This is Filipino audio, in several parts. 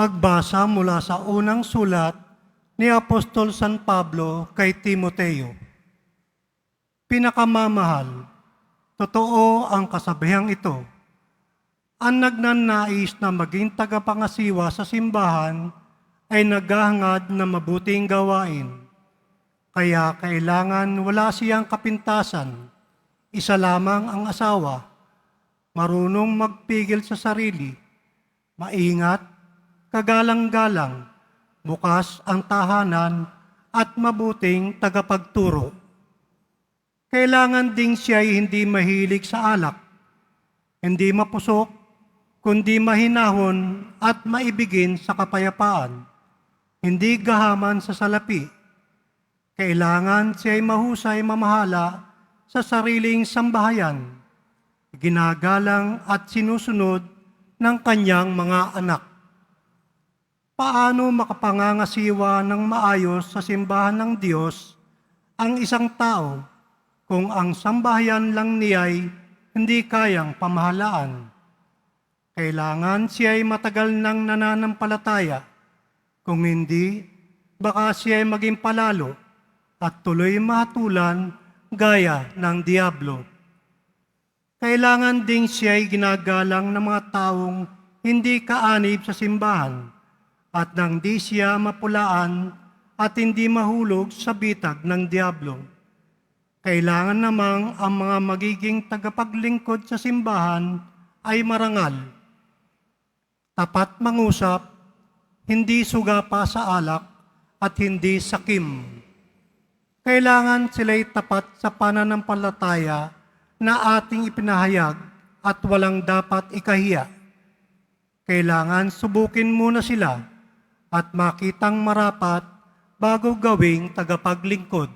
Pagbasa mula sa unang sulat ni Apostol San Pablo kay Timoteo. Pinakamamahal, totoo ang kasabihang ito. Ang nagnanais na maging tagapangasiwa sa simbahan ay naghahangad na mabuting gawain. Kaya kailangan wala siyang kapintasan. Isa lamang ang asawa, marunong magpigil sa sarili, maingat, kagalang-galang, bukas ang tahanan at mabuting tagapagturo. Kailangan ding siya hindi mahilig sa alak, hindi mapusok, kundi mahinahon at maibigin sa kapayapaan, hindi gahaman sa salapi. Kailangan siya ay mahusay mamahala sa sariling sambahayan, ginagalang at sinusunod ng kanyang mga anak. Paano makapangangasiwa ng maayos sa simbahan ng Diyos ang isang tao kung ang sambahayan lang niya'y hindi kayang pamahalaan? Kailangan siya ay matagal nang nananampalataya. Kung hindi, baka siya ay maging palalo at tuloy mahatulan gaya ng Diablo. Kailangan ding siya ay ginagalang ng mga taong hindi kaanib sa simbahan at nang di siya mapulaan at hindi mahulog sa bitag ng Diablo. Kailangan namang ang mga magiging tagapaglingkod sa simbahan ay marangal, tapat mangusap, hindi suga pa sa alak at hindi sakim. Kailangan sila'y tapat sa pananampalataya na ating ipinahayag at walang dapat ikahiya. Kailangan subukin muna sila at makitang marapat bago gawing tagapaglingkod.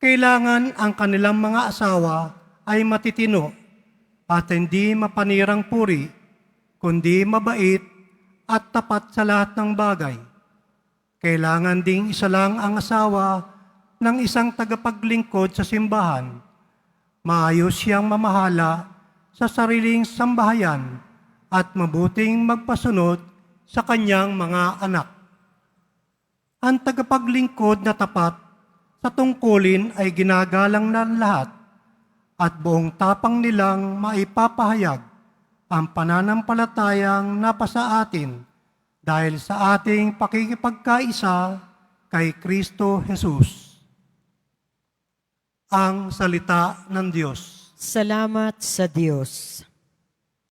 Kailangan ang kanilang mga asawa ay matitino at hindi mapanirang puri, kundi mabait at tapat sa lahat ng bagay. Kailangan ding isa lang ang asawa ng isang tagapaglingkod sa simbahan. Maayos siyang mamahala sa sariling sambahayan at mabuting magpasunod sa kanyang mga anak. Ang tagapaglingkod na tapat sa tungkulin ay ginagalang ng lahat at buong tapang nilang maipapahayag ang pananampalatayang napasa atin dahil sa ating pakikipagkaisa kay Kristo Jesus. Ang salita ng Diyos. Salamat sa Diyos.